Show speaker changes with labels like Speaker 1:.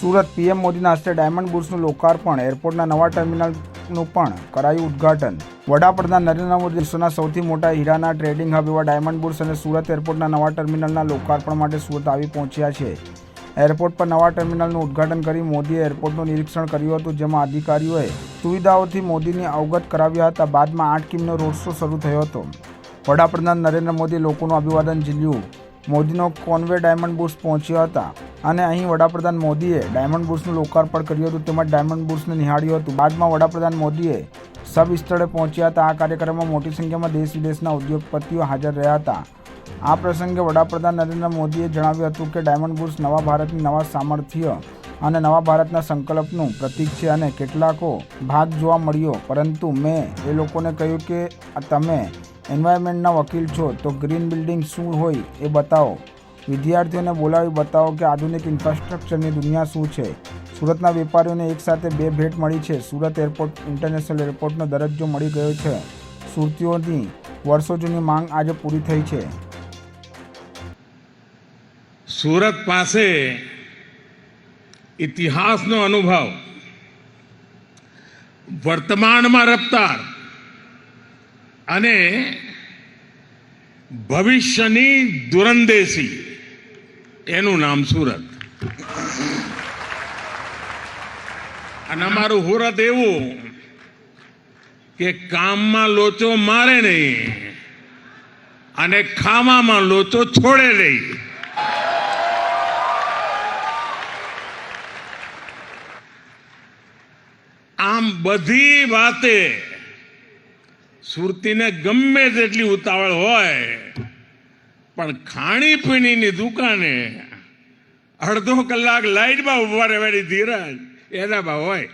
Speaker 1: Surat PM મોદીના હસ્તે diamond બુર્સનું લોકાર્પણ, એરપોર્ટના નવા ટર્મિનલનું પણ કરાયું ઉદ્ઘાટન. વડાપ્રધાન નરેન્દ્ર મોદી વિશ્વના સૌથી મોટા હીરાના ટ્રેડિંગ હબ એવા ડાયમંડ બુર્સ અને સુરત એરપોર્ટના નવા ટર્મિનલના લોકાર્પણ માટે સુરત આવી પહોંચ્યા છે. એરપોર્ટ પર નવા ટર્મિનલનું ઉદ્ઘાટન કરી મોદીએ એરપોર્ટનું નિરીક્ષણ કર્યું હતું, જેમાં અધિકારીઓએ સુવિધાઓથી મોદીને અવગત કરાવ્યા હતા. બાદમાં આઠ કિમનો રોડ શો શરૂ થયો હતો. વડાપ્રધાન નરેન્દ્ર મોદી લોકોનું અભિવાદન ઝીલ્યું. મોદીનો કોન્વે ડાયમંડ બુર્સ પહોંચ્યા હતા. અને અહીં વડાપ્રધાન મોદીએ ડાયમંડ બુર્સનું લોકાર્પણ કર્યું હતું. તેમજ ડાયમંડ બુર્સને નિહાળ્યું હતું. બાદમાં વડાપ્રધાન મોદીએ સબ સ્થળે પહોંચ્યા હતા. આ કાર્યક્રમમાં મોટી સંખ્યામાં દેશ વિદેશના ઉદ્યોગપતિઓ હાજર રહ્યા હતા. આ પ્રસંગે વડાપ્રધાન નરેન્દ્ર મોદીએ જણાવ્યું હતું કે ડાયમંડ બુર્સ નવા ભારતની નવા સામર્થ્ય અને નવા ભારતના સંકલ્પનું પ્રતીક છે અને કેટલાકો ભાગ જોવા મળ્યો. પરંતુ મેં એ લોકોને કહ્યું કે તમે એન્વાયરમેન્ટના વકીલ છો તો ગ્રીન બિલ્ડિંગ શું હોય એ બતાવો. વિદ્યાર્થીઓને બોલાવી બતાવો કે આધુનિક ઇન્ફ્રાસ્ટ્રક્ચરની દુનિયા શું છે. સુરતના વેપારીઓને એકસાથે બે ભેટ મળી છે. સુરત એરપોર્ટ ઇન્ટરનેશનલ એરપોર્ટનો દરજ્જો મળી ગયો છે. સુરતીઓની વર્ષો જૂની માંગ આજે પૂરી થઈ છે.
Speaker 2: સુરત પાસે ઇતિહાસનો અનુભવ, વર્તમાનમાં રફતાર અને ભવિષ્યની દુરંદેશી. એનું નામ સુરત. અને અમારું હુરત એવું કે કામમાં લોચો મારે નહીં અને ખાવામાં લોચો છોડે નહીં. આમ બધી વાતે સુરતીને ગમે તેટલી ઉતાવળ હોય, પણ ખાણીપીણીની દુકાને અડધો કલાક લાઈટમાં ઊભા રહેવાની ધીરજ એનામાં હોય.